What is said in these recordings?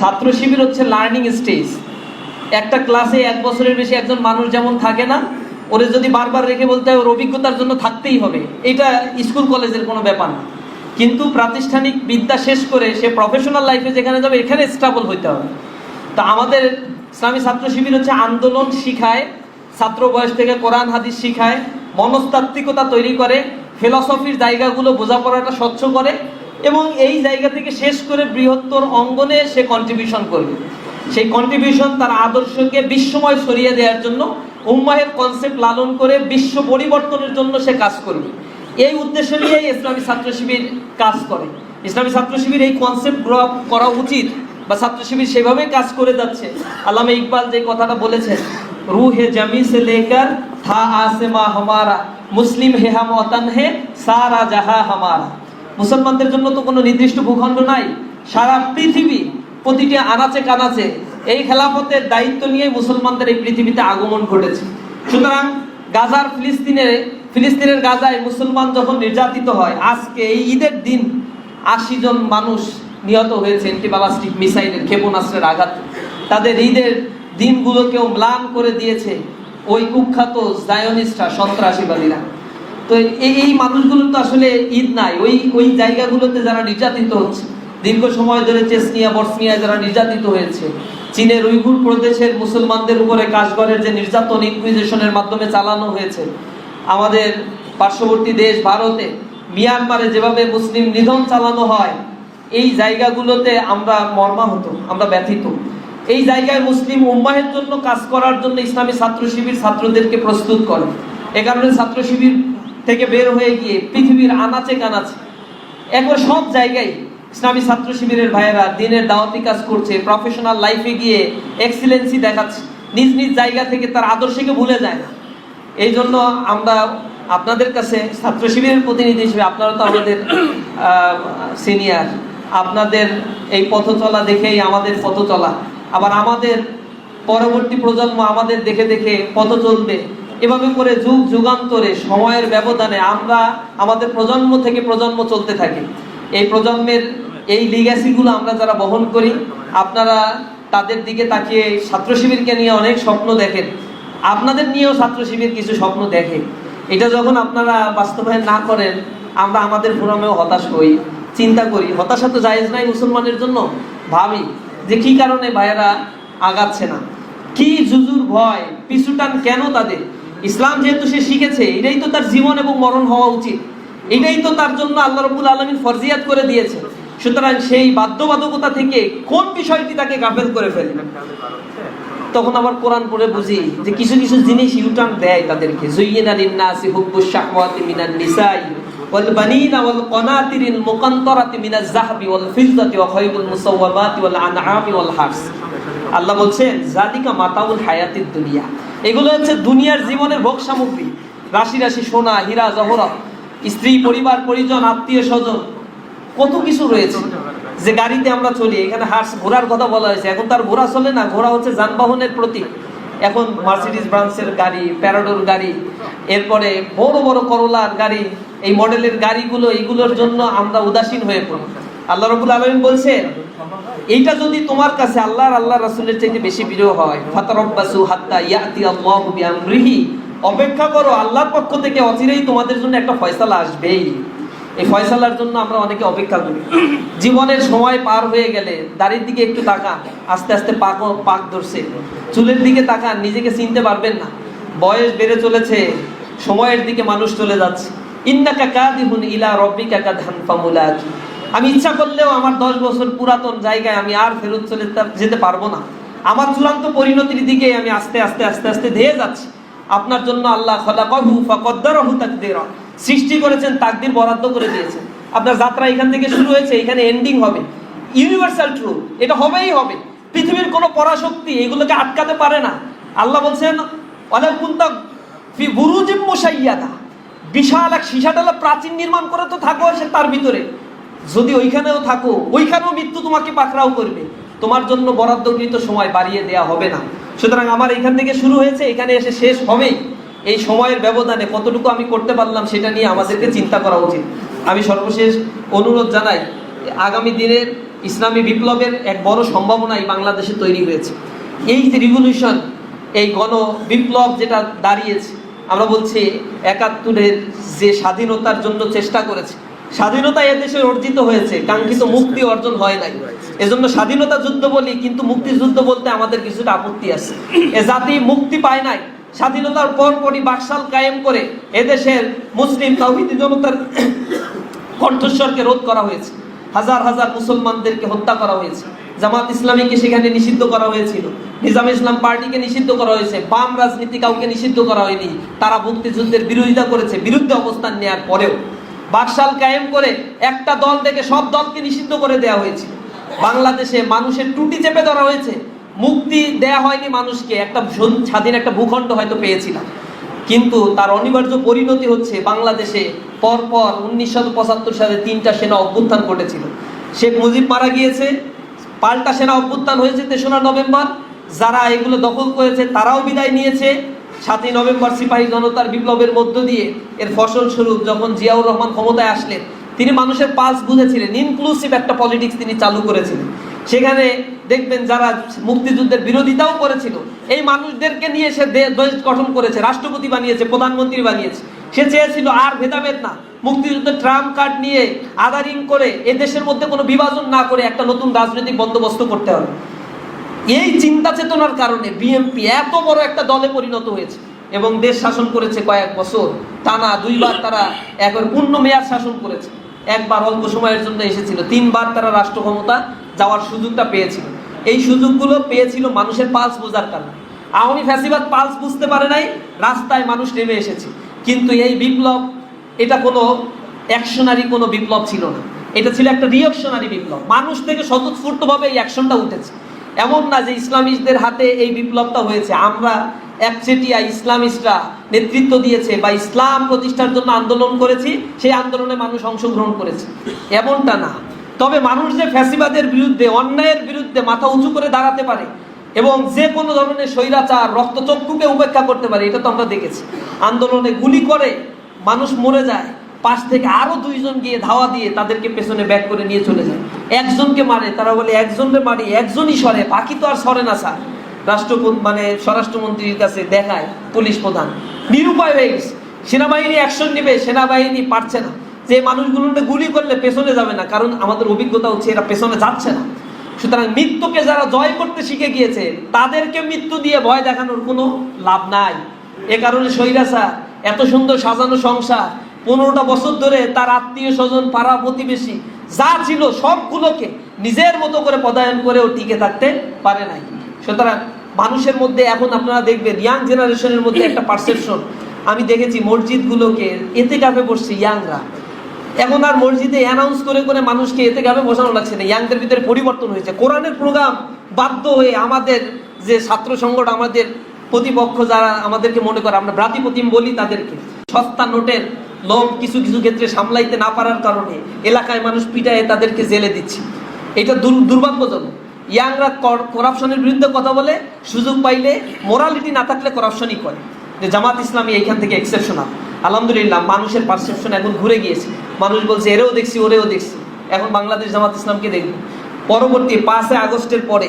ছাত্র শিবির হচ্ছে learning stage একটা ক্লাসে এক বছরের বেশি একজন মানুষ যেমন থাকে না, ওরে যদি বারবার রেখে বলতে হয়, ওর অভিজ্ঞতার জন্য থাকতেই হবে। এটা স্কুল কলেজের কোনো ব্যাপার না। কিন্তু প্রাতিষ্ঠানিক বিদ্যা শেষ করে সে প্রফেশনাল লাইফে যেখানে যাবে, এখানে স্টাবল হইতে হবে। তা আমাদের ইসলামী ছাত্র শিবির হচ্ছে আন্দোলন শিখায়, ছাত্র বয়স থেকে কোরআন, হাদিস শিখায়, মনস্তাত্ত্বিকতা তৈরি করে ফিলসফির জায়গাগুলো বোঝাপড়াটা স্বচ্ছ করে এবং এই জায়গা থেকে শেষ করে বৃহত্তর অঙ্গনে সে কন্ট্রিবিউশন করবে। সেই কন্ট্রিবিউশন তার আদর্শকে বিশ্বময় সরিয়ে দেওয়ার জন্য, উম্মাহের কনসেপ্ট লালন করে বিশ্ব পরিবর্তনের জন্য সে কাজ করবে। এই উদ্দেশ্য নিয়েই ইসলামী ছাত্র শিবির কাজ করে। ইসলামী ছাত্র শিবির এই কনসেপ্ট গ্রো আপ করা উচিত বা ছাত্র শিবির সেভাবে কাজ করে যাচ্ছে। আল্লামা ইকবাল যে কথাটা বলেছেন, রুহে জামি সে লেকার, থা আসেমা হামারা, মুসলিম হে হাম ওয়াতান হে, সারা জাহা হামারা। মুসলমানদের জন্য তো কোনো নির্দিষ্ট ভূখণ্ড নাই। সারা পৃথিবী প্রতিটি আনাচে কানাচে এই খেলাফতের দায়িত্ব নিয়ে মুসলমানদের এই পৃথিবীতে আগমন ঘটেছে। সুতরাং গাজার ফিলিস্তিনে, ফিলিস্তিনের গাজায় মুসলমান যখন নির্যাতিত হয়, আজকে এই ঈদের দিন আশি জন মানুষ নিহত হয়েছে অ্যান্টিবালাস্টিক মিসাইলের ক্ষেপণাস্ত্রের আঘাত। তাদের ঈদের দিনগুলোকেও ম্লান করে দিয়েছে ওই কুখ্যাত জায়নিস্টরা, সন্ত্রাসীবাদীরা। তো এই মানুষগুলো তো আসলে ঈদ নাই। ওই ওই জায়গাগুলোতে যারা নির্যাতিত হচ্ছে, দীর্ঘ সময় ধরে চেসনিয়া বর্সনিয়ায় যারা নির্যাতিত হয়েছে, চীনের উইঘুর প্রদেশের মুসলমানদের উপরে কাশগড়ের যে নির্যাতন ইনকুইজিশনের মাধ্যমে চালানো হয়েছে, আমাদের পার্শ্ববর্তী দেশ ভারতে, মিয়ানমারে যেভাবে মুসলিম নিধন চালানো হয়, এই জায়গাগুলোতে আমরা মর্মাহত, আমরা ব্যথিত। এই জায়গায় মুসলিম উম্মাহের জন্য কাজ করার জন্য ইসলামী ছাত্র শিবির ছাত্রদেরকে প্রস্তুত করে। এ কারণে ছাত্র শিবির থেকে বের হয়ে গিয়ে পৃথিবীর আনাচে কানাচে, একবার সব জায়গায় ইসলামী ছাত্র শিবিরের ভাইয়েরা দিনের দাওয়াতি কাজ করছে প্রফেশনাল লাইফে গিয়ে এক্সিলেন্সি দেখাচ্ছে, নিজ নিজ জায়গা থেকে তার আদর্শকে ভুলে যায় না। এই জন্য আমরা আপনাদের কাছে ছাত্র শিবিরের প্রতিনিধি হিসেবে, আপনারা তো আমাদের সিনিয়র আপনাদের এই পথ চলা দেখেই আমাদের পথ চলা। আবার আমাদের পরবর্তী প্রজন্ম আমাদের দেখে দেখে পথ চলবে। এভাবে করে যুগ যুগান্তরে সময়ের ব্যবধানে আমরা আমাদের প্রজন্ম থেকে প্রজন্ম চলতে থাকি। এই প্রজন্মের এই লিগ্যাসিগুলো আমরা যারা বহন করি, আপনারা তাদের দিকে তাকিয়ে ছাত্র শিবিরকে নিয়ে অনেক স্বপ্ন দেখেন। আপনাদের নিয়েও ছাত্র শিবির কিছু স্বপ্ন দেখে। এটা যখন আপনারা বাস্তবায়ন না করেন, আমরা আমাদের ফোরামেও হতাশ হই, চিন্তা করি। হতাশা তো জায়েজ নাই মুসলমানের জন্য? ভাবি যে কি কারণে ভাইয়েরা আগাচ্ছে না? কি জুজুর ভয় পিছুটান কেন তাদের? ইসলাম যেহেতু সে শিখেছে, এটাই তো তার জীবন এবং মরণ হওয়া উচিত। এটাই তো তার জন্য আল্লাহ রবুল আলমিন ফরজিয়াত করে দিয়েছে সুতরাং সেই বাধ্যবাধকতা থেকে কোন বিষয়টি তাকে গাফেল করে ফেলে? তখন আবার কোরআন পড়ে বুঝি যে কিছু কিছু জিনিস ইউটার্ন দেয় তাদেরকে। জুইয়িনা লিন-নাসি হুব্বুশ শাহওয়াতি মিনান নিসাই, ওয়াল বানিনা ওয়াল কানাতিরিল মুকান্তারাতি মিনাজ যাহাবি ওয়াল ফিদ্দাতি ওয়া খায়রুল মুসাওয়ামাতি ওয়াল আনআমি ওয়াল হারস আল্লাহ বলছেন জাদিকা মাতাউল হায়াতিদ দুনিয়া। এগুলো হচ্ছে দুনিয়ার জীবনের ভোগ সামগ্রী রাশি রাশি সোনা, হীরা জহরত স্ত্রী, পরিবার, পরিজন, আত্মীয়, স্বজন, কত কিছু রয়েছে যে গাড়িতে আমরা চলি। এখানে হার্স ঘোড়ার কথা বলা হয়েছে। এখন তার ঘোড়া চলে না, ঘোড়া হচ্ছে যানবাহনের প্রতীক। এখন মার্সিডিস ব্রান্সের গাড়ি প্যারাডোর গাড়ি, এরপরে বড় বড় করলার গাড়ি, এই মডেলের গাড়িগুলো এইগুলোর জন্য আমরা উদাসীন হয়ে পড়ি। আল্লাহ রবুল আলমিন বলছেন, এইটা যদি তোমার কাছে আল্লাহর আল্লাহ রাসূলের চাইতে বেশি প্রিয় হয়, ফাতারাব্বাসু হাত্তা ইয়াতি আল্লাহু বিআমরিহি, অপেক্ষা করো, আল্লাহর পক্ষ থেকে অচিরেই তোমাদের জন্য একটা ফয়সালা আসবেই। এই ফয়সালার জন্য আমরা অনেকে অপেক্ষা করি। জীবনের সময় পার হয়ে গেলে দাড়ির দিকে একটু তাকান, আস্তে আস্তে পাক পাক ধরছে। চুলের দিকে তাকান, নিজেকে চিনতে পারবেন না। বয়স বেড়ে চলেছে, সময়ের দিকে মানুষ চলে যাচ্ছে। ইন্নাকা কাদিহুন ইলা রব্বিকা কাদহান ফামুলাকি আমি ইচ্ছা করলেও আমার দশ বছর পুরাতন জায়গায় আমি আর ফেরত চলে যেতে পারব না। আমার চূড়ান্ত পরিণতির দিকে আমি আস্তে আস্তে আস্তে আস্তে ধেয়ে যাচ্ছি। আপনার জন্য আল্লাহ সৃষ্টি করেছেন, তাকদির বরাদ্দ করে দিয়েছেন। আপনার যাত্রা এখান থেকে শুরু হয়েছে, এখানে এন্ডিং হবে। ইউনিভার্সাল ট্রু এটা হবেই হবে। পৃথিবীর কোনো পরাশক্তি এগুলোকে আটকাতে পারে না। আল্লাহ বলছেন অনেক কুন্তা বুরুজিম বিশাল এক সীসাডালা প্রাচীন নির্মাণ করে তো থাকো সে তার ভিতরে। যদি ওইখানেও থাকো, ওইখানেও মৃত্যু তোমাকে পাকড়াও করবে। তোমার জন্য বরাদ্দকৃত সময় বাড়িয়ে দেয়া হবে না। সুতরাং আমার এখান থেকে শুরু হয়েছে, এখানে এসে শেষ হবেই। এই সময়ের ব্যবধানে কতটুকু আমি করতে পারলাম সেটা নিয়ে আমাদেরকে চিন্তা করা উচিত। আমি সর্বশেষ অনুরোধ জানাই, আগামী দিনের ইসলামী বিপ্লবের এক বড় সম্ভাবনাই বাংলাদেশে তৈরি হয়েছে। এই যে রিভলিউশন এই গণ বিপ্লব যেটা দাঁড়িয়েছে, আমরা বলছি একাত্তরের যে স্বাধীনতার জন্য চেষ্টা করেছে স্বাধীনতা এদেশে অর্জিত হয়েছে, কাঙ্ক্ষিত মুক্তি অর্জন হয় নাই। এজন্য স্বাধীনতা যুদ্ধ বলি, কিন্তু মুক্তিযুদ্ধ বলতে আমাদের কিছুটা আপত্তি আছে। এ জাতি মুক্তি পায় নাই। স্বাধীনতার পরপরই বাকশাল কায়েম করে এদেশের মুসলিম তাওহিদি জনতার কণ্ঠস্বরকে রোধ করা হয়েছে। হাজার হাজার মুসলমানদেরকে হত্যা করা হয়েছে। জামাত ইসলামীকে সেখানে নিষিদ্ধ করা হয়েছিল। নিজাম ইসলাম পার্টিকে নিষিদ্ধ করা হয়েছে। বাম রাজনীতি কাউকে নিষিদ্ধ করা হয়নি। তারা মুক্তিযুদ্ধের বিরোধিতা করেছে। বিরুদ্ধে অবস্থান নেওয়ার পরেও বাকশাল কায়েম করে একটা দল থেকে সব দলকে নিষিদ্ধ করে দেওয়া হয়েছিল বাংলাদেশে মানুষের টুটি চেপে ধরা হয়েছে। মুক্তি দেয়া হয়নি মানুষকে। একটা স্বাধীন একটা ভূখণ্ড হয়তো পেয়েছিলাম। কিন্তু তার অনিবার্য পরিণতি হচ্ছে বাংলাদেশে পরপর উনিশশো পঁচাত্তর সালে তিনটা সেনা অভ্যুত্থান ঘটেছিল। শেখ মুজিব মারা গিয়েছে, পাল্টা সেনা অভ্যুত্থান হয়েছে তেসরা নভেম্বর। যারা এগুলো দখল করেছে তারাও বিদায় নিয়েছে। সাতই নভেম্বর সিপাহী জনতার বিপ্লবের মধ্য দিয়ে এর ফসল স্বরূপ যখন জিয়াউর রহমান ক্ষমতায় আসলেন, তিনি মানুষের পাস বুঝেছিলেন ইনক্লুসিভ একটা পলিটিক্স তিনি চালু করেছিলেন। সেখানে দেখবেন যারা মুক্তিযুদ্ধের বিরোধিতাও করেছিল, এই মানুষদেরকে নিয়ে সে দেশ গঠন করেছে, রাষ্ট্রপতি বানিয়েছে, প্রধানমন্ত্রী বানিয়েছে। সে চেয়েছিল আর ভেদাভেদ না। মুক্তিযুদ্ধের ট্রাম কার্ড নিয়ে আদারিং করে এ দেশের মধ্যে কোনো বিভাজন না করে একটা নতুন রাজনৈতিক বন্দোবস্ত করতে হবে। এই চিন্তা চেতনার কারণে বিএনপি এত বড় একটা দলে পরিণত হয়েছে এবং দেশ শাসন করেছে কয়েক বছর। টানা দুইবার তারা একবার পূর্ণ মেয়াদ শাসন করেছে। একবার অল্প সময়ের জন্য এসেছিল। তিনবার তারা রাষ্ট্র ক্ষমতা যাওয়ার সুযোগটা পেয়েছিল। এই সুযোগগুলো পেয়েছিল মানুষের পালস বোঝার কারণে। আওয়ামী ফ্যাসিবাদ পালস বুঝতে পারে নাই, রাস্তায় মানুষ নেমে এসেছে। কিন্তু এই বিপ্লব, এটা কোনো অ্যাকশনারি কোনো বিপ্লব ছিল না। এটা ছিল একটা রিয়াকশনারি বিপ্লব। মানুষ থেকে স্বতঃস্ফূর্তভাবে এই অ্যাকশনটা উঠেছে। এমন না যে ইসলামিস্টদের হাতে এই বিপ্লবটা হয়েছে। আমরা একচেটিয়া ইসলামিস্টরা নেতৃত্ব দিয়েছে বা ইসলাম প্রতিষ্ঠার জন্য আন্দোলন করেছি, সেই আন্দোলনে মানুষ অংশগ্রহণ করেছে। এমনটা না। তবে মানুষ যে ফ্যাসিবাদের বিরুদ্ধে, অন্যায়ের বিরুদ্ধে মাথা উঁচু করে দাঁড়াতে পারে এবং যে কোনো ধরনের স্বৈরাচার, রক্তচক্ষুকে উপেক্ষা করতে পারে, এটা তো আমরা দেখেছি। আন্দোলনে গুলি করে মানুষ মরে যায়, পাশ থেকে আরও দুইজন গিয়ে ধাওয়া দিয়ে তাদেরকে পেছনে ব্যাক করে নিয়ে চলে যায়। একজনকে মারে, তারা বলে একজনকে মারি, একজনই সরে, বাকি তো আর সরে না, স্যার। রাষ্ট্র মানে স্বরাষ্ট্রমন্ত্রীর কাছে দেখায় পুলিশ প্রধান। নিরুপায় হয়ে গেছে। সেনাবাহিনী অ্যাকশন নেবে, সেনাবাহিনী পারছে না। যে মানুষগুলোকে গুলি করলে পেছনে যাবে না, কারণ আমাদের অভিজ্ঞতা হচ্ছে এরা পেছনে যাচ্ছে না। সুতরাং মৃত্যুকে যারা জয় করতে শিখে গিয়েছে, তাদেরকে মৃত্যু দিয়ে ভয় দেখানোর কোনো লাভ নাই। এ কারণে সৈরাসা এত সুন্দর সাজানো সংসার, পনেরোটা বছর ধরে তার আত্মীয় স্বজন পাড়া প্রতিবেশী যা ছিল সবগুলোকে নিজের মতো করে পদায়ন করেও টিকে থাকতে পারে নাই। সুতরাং মানুষের মধ্যে এখন আপনারা দেখবেন ইয়াং জেনারেশনের মধ্যে একটা পারসেপশন আমি দেখেছি মসজিদগুলোকে এতে কাপে বসছে ইয়াংরা এখন আর মসজিদে অ্যানাউন্স করে করে মানুষকে এতে গাবে বসানো লাগছে না। ইয়াংদের ভিতরে পরিবর্তন হয়েছে। কোরআনের প্রোগ্রাম বাধ্য হয়ে আমাদের যে ছাত্র সংগঠন, আমাদের প্রতিপক্ষ যারা আমাদেরকে মনে করে, আমরা ভ্রাতৃপ্রতিম বলি তাদেরকে। সস্তা নোটের লোভ কিছু কিছু ক্ষেত্রে সামলাইতে না পারার কারণে এলাকায় মানুষ পিটায় তাদেরকে জেলে দিচ্ছে। এটা দুর- দুর্ভাগ্যজনক। ইয়াংরা করাপশনের বিরুদ্ধে কথা বলে, সুযোগ পাইলে মোরালিটি না থাকলে করাপশনই করে। যে জামাত ইসলামী এইখান থেকে এক্সেপশনাল আলহামদুলিল্লাহ, মানুষের পারসেপশন এখন ঘুরে গিয়েছে। মানুষ বলছে, এরেও দেখছি, ওরেও দেখছি। এখন বাংলাদেশ জামাত ইসলামকে দেখব। পরবর্তী পাঁচই আগস্টের পরে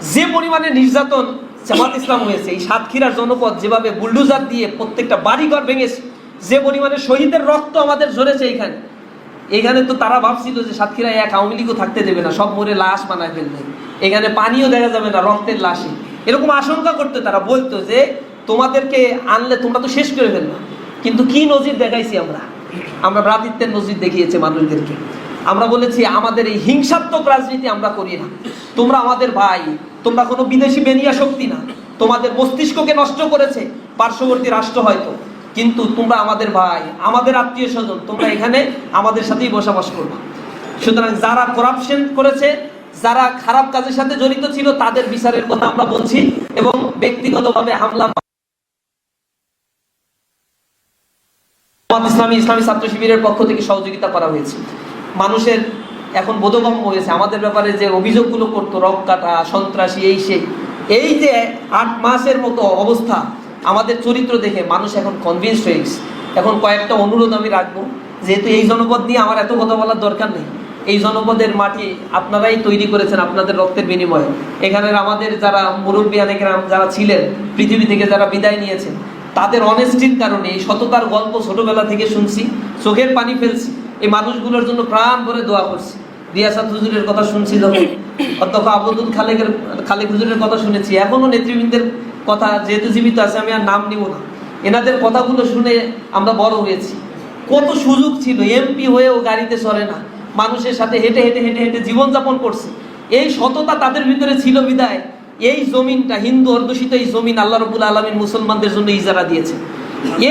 যে পরিমাণে নির্যাতন জামাত ইসলাম হয়েছে, এই সাতক্ষীরার জনপদ যেভাবে বুলডুজার দিয়ে প্রত্যেকটা বাড়িঘর ভেঙেছে যে পরিমাণে শহীদের রক্ত আমাদের ঝরেছে এইখানে। এখানে তো তারা ভাবছিল যে সাতক্ষীরায় এক আওয়ামী লীগও থাকতে দেবে না, সব মরে লাশ বানায় ফেলবে। এখানে পানিও দেখা যাবে না, রক্তের লাশে। এরকম আশঙ্কা করতে তারা বলতো যে তোমাদেরকে আনলে তোমরা তো শেষ করে ফেলবা। কিন্তু কি নজির দেখাইছি আমরা? আমরা ভ্রাতৃত্বের নজির দেখিয়েছি মানুষদেরকে। আমরা বলেছি, আমাদের এই হিংসাত্মক রাজনীতি আমরা করি না। তোমরা আমাদের ভাই, তোমরা কোনো বিদেশি বেনিয়া শক্তি না। তোমাদের মস্তিষ্ককে নষ্ট করেছে পার্শ্ববর্তী রাষ্ট্র হয়তো। কিন্তু তোমরা আমাদের ভাই, আমাদের আত্মীয় স্বজন, তোমরা এখানে আমাদের সাথেই বসবাস করবে। সুতরাং যারা করাপশন করেছে, যারা খারাপ কাজের সাথে জড়িত ছিল, তাদের বিচারের কথা আমরা বলছি এবং ব্যক্তিগতভাবে হামলা ইসলামী ইসলামী ছাত্র শিবিরের পক্ষ থেকে সহযোগিতা করা হয়েছে। মানুষের এখন বোধগম্য হয়েছে। আমাদের ব্যাপারে যে অভিযোগগুলো করতো রক কাটা, সন্ত্রাসী, এই সেই এই যে আট মাসের মতো অবস্থা আমাদের চরিত্র দেখে মানুষ এখন কনভিন্স হয়ে গেছে। এখন কয়েকটা অনুরোধ আমি রাখব। যেহেতু এই জনপদ নিয়ে আমার এত কথা বলার দরকার নেই, এই জনপদের মাটি আপনারাই তৈরি করেছেন আপনাদের রক্তের বিনিময়ে। এখানের আমাদের যারা মুরব্বী অনেকেরাম যারা ছিলেন, পৃথিবী থেকে যারা বিদায় নিয়েছেন, তাদের অনেস্টির কারণে এই সততার গল্প ছোটবেলা থেকে শুনছি, চোখের পানি ফেলছি, এই মানুষগুলোর জন্য প্রাণ ভরে দোয়া করছি। রিয়াসাত হুজুরের কথা শুনছি যখন, অধ্যক্ষ আবদুল খালেকের, খালেক হুজুরের কথা শুনেছি, এখনও নেতৃবৃন্দের কথা যেহেতু জীবিত আছে, আমি আর নাম নিব না। এনাদের কথাগুলো শুনে আমরা বড় হয়েছি। কত সুযোগ ছিল এমপি হয়েও গাড়িতে চলে না। মানুষের সাথে হেঁটে হেঁটে হেঁটে হেঁটে জীবনযাপন করছে। এই সততা তাদের ভিতরে ছিল বিদায়। এই জমিনটা, হিন্দু অর্ধসিত এই জমিন আল্লাহ রবুল আলমিন মুসলমানদের জন্য ইজারা দিয়েছে।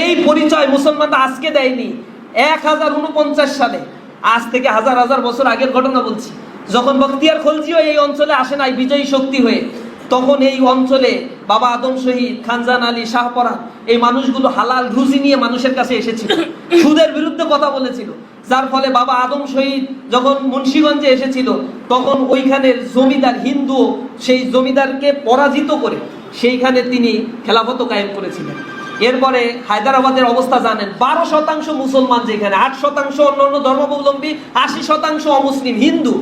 এই পরিচয় মুসলমানরা আজকে দেয়নি। এক হাজার উনপঞ্চাশ সালে, আজ থেকে হাজার হাজার বছর আগের ঘটনা বলছি। যখন বখতিয়ার খলজিও এই অঞ্চলে আসে নাই, বিজয়ী শক্তি হয়ে তখন এই অঞ্চলে বাবা আদম শহীদ, খানজান আলী শাহপরা এই মানুষগুলো হালাল রুজি নিয়ে মানুষের কাছে এসেছিল। সুদের বিরুদ্ধে কথা বলেছিল। যার ফলে বাবা আদম শহীদ যখন মুন্সীগঞ্জে এসেছিল, তখন ওইখানের জমিদার হিন্দু সেই জমিদারকে পরাজিত করে সেইখানে তিনি খেলাফত কায়েম করেছিলেন। এরপরে হায়দ্রাবাদের অবস্থা জানেন, বারো শতাংশ মুসলমান যেখানে, আট শতাংশ অন্যান্য ধর্মাবলম্বী, আশি শতাংশ অমুসলিম, হিন্দু।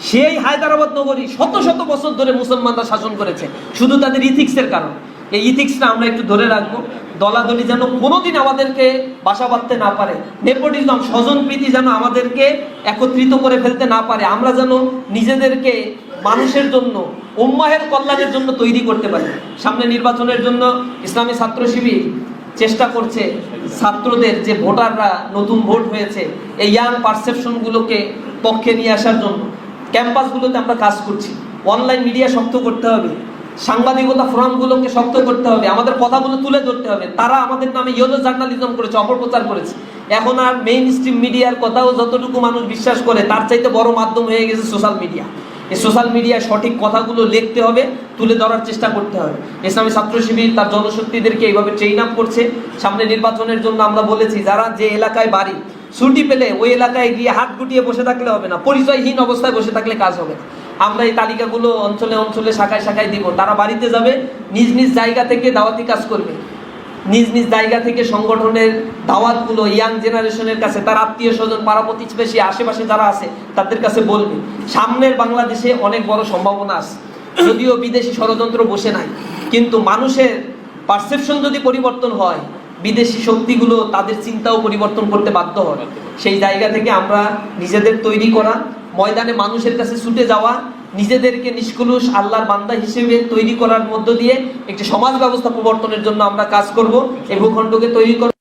সেই হায়দ্রাবাদ নগরী শত শত বছর ধরে মুসলমানরা শাসন করেছে। শুধু তাদের ইথিক্সের কারণ। এই ইথিক্সটা আমরা একটু ধরে রাখব। দলাদলি যেন কোনোদিন আমাদেরকে বাসা বাঁধতে না পারে। নেপোটিজম স্বজন প্রীতি যেন আমাদেরকে একত্রিত করে ফেলতে না পারে। আমরা যেন নিজেদেরকে মানুষের জন্য, উম্মাহের কল্যাণের জন্য তৈরি করতে পারি। সামনে নির্বাচনের জন্য ইসলামী ছাত্র শিবির চেষ্টা করছে ছাত্রদের যে ভোটাররা নতুন ভোট হয়েছে, এই ইয়াং পারসেপশনগুলোকে পক্ষে নিয়ে আসার জন্য। ক্যাম্পাসগুলোতে আমরা কাজ করছি। অনলাইন মিডিয়া শক্ত করতে হবে। সাংবাদিকতা ফোরামগুলোকে শক্ত করতে হবে। আমাদের কথাগুলো তুলে ধরতে হবে। তারা আমাদের নামে ইয়েলো জার্নালিজম করেছে, অপপ্রচার করেছে। এখন আর মেইন স্ট্রিম মিডিয়ার কথাও যতটুকু মানুষ বিশ্বাস করে, তার চাইতে বড় মাধ্যম হয়ে গেছে সোশ্যাল মিডিয়া এই সোশ্যাল মিডিয়ায় সঠিক কথাগুলো লিখতে হবে, তুলে ধরার চেষ্টা করতে হবে। ইসলামী ছাত্র শিবির তার জনশক্তিদেরকে এইভাবে ট্রেন আপ করছে। সামনে নির্বাচনের জন্য আমরা বলেছি, যারা যে এলাকায় বাড়ি ছুটি পেলে ওই এলাকায় গিয়ে হাত গুটিয়ে বসে থাকলে হবে না। পরিচয়হীন অবস্থায় বসে থাকলে কাজ হবে না। আমরা এই তালিকাগুলো অঞ্চলে অঞ্চলে শাখায় শাখায় দিব। তারা বাড়িতে যাবে, নিজ নিজ জায়গা থেকে দাওয়াতি কাজ করবে। নিজ নিজ জায়গা থেকে সংগঠনের দাওয়াতগুলো ইয়াং জেনারেশনের কাছে, তার আত্মীয় স্বজন, পাড়া প্রতিবেশী, আশেপাশে যারা আছে, তাদের কাছে বলবে। সামনের বাংলাদেশে অনেক বড় সম্ভাবনা আছে। যদিও বিদেশি ষড়যন্ত্র বসে নাই, কিন্তু মানুষের পারসেপশন যদি পরিবর্তন হয় বিদেশি শক্তিগুলো তাদের চিন্তাও পরিবর্তন করতে বাধ্য হয়। সেই জায়গা থেকে আমরা নিজেদের তৈরি করা, ময়দানে মানুষের কাছে ছুটে যাওয়া, নিজেদেরকে নিষ্কলুষ আল্লাহর বান্দা হিসেবে তৈরি করার মধ্য দিয়ে একটি সমাজ ব্যবস্থা প্রবর্তনের জন্য আমরা কাজ করব। এই ভূখণ্ডকে তৈরি করব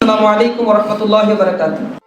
আসসালামু আলাইকুম রহমতুল্লাহ বারাকাতুহ।